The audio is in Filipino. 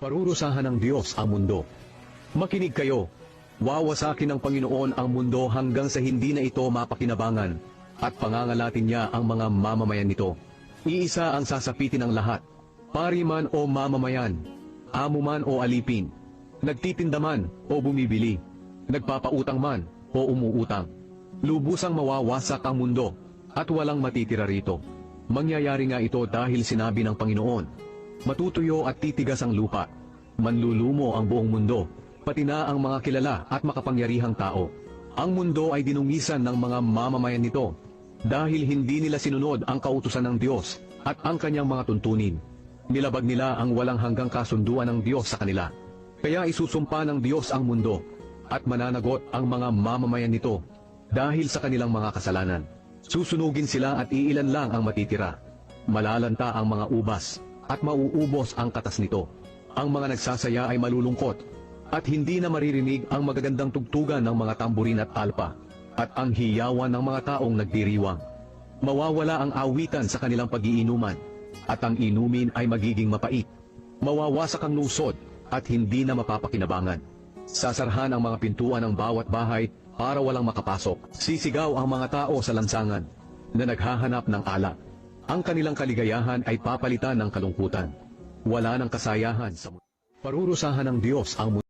Parurusahan ng Diyos ang mundo. Makinig kayo. Wawasakin ng Panginoon ang mundo hanggang sa hindi na ito mapakinabangan at pangangalatin niya ang mga mamamayan nito. Iisa ang sasapitin ng lahat. Pari man o mamamayan, amo man o alipin, nagtitinda man o bumibili, nagpapautang man o umuutang. Lubusang mawawasak ang mundo at walang matitira rito. Mangyayari nga ito dahil sinabi ng Panginoon, Matutuyo at titigas ang lupa. Manlulumo ang buong mundo, pati na ang mga kilala at makapangyarihang tao. Ang mundo ay dinungisan ng mga mamamayan nito dahil hindi nila sinunod ang kautusan ng Diyos at ang kanyang mga tuntunin. Nilabag nila ang walang hanggang kasunduan ng Diyos sa kanila. Kaya isusumpa ng Diyos ang mundo at mananagot ang mga mamamayan nito dahil sa kanilang mga kasalanan. Susunugin sila at iilan lang ang matitira. Malalanta ang mga ubas at mauubos ang katas nito. Ang mga nagsasaya ay malulungkot at hindi na maririnig ang magagandang tugtugan ng mga tamburin at alpa at ang hiyawan ng mga taong nagdiriwang. Mawawala ang awitan sa kanilang pag-iinuman at ang inumin ay magiging mapait. Mawawasak ang lungsod at hindi na mapapakinabangan. Sasarhan ang mga pintuan ng bawat bahay para walang makapasok. Sisigaw ang mga tao sa lansangan na naghahanap ng alak. Ang kanilang kaligayahan ay papalitan ng kalungkutan. Wala ng kasayahan sa. Parurusahan ng Diyos ang.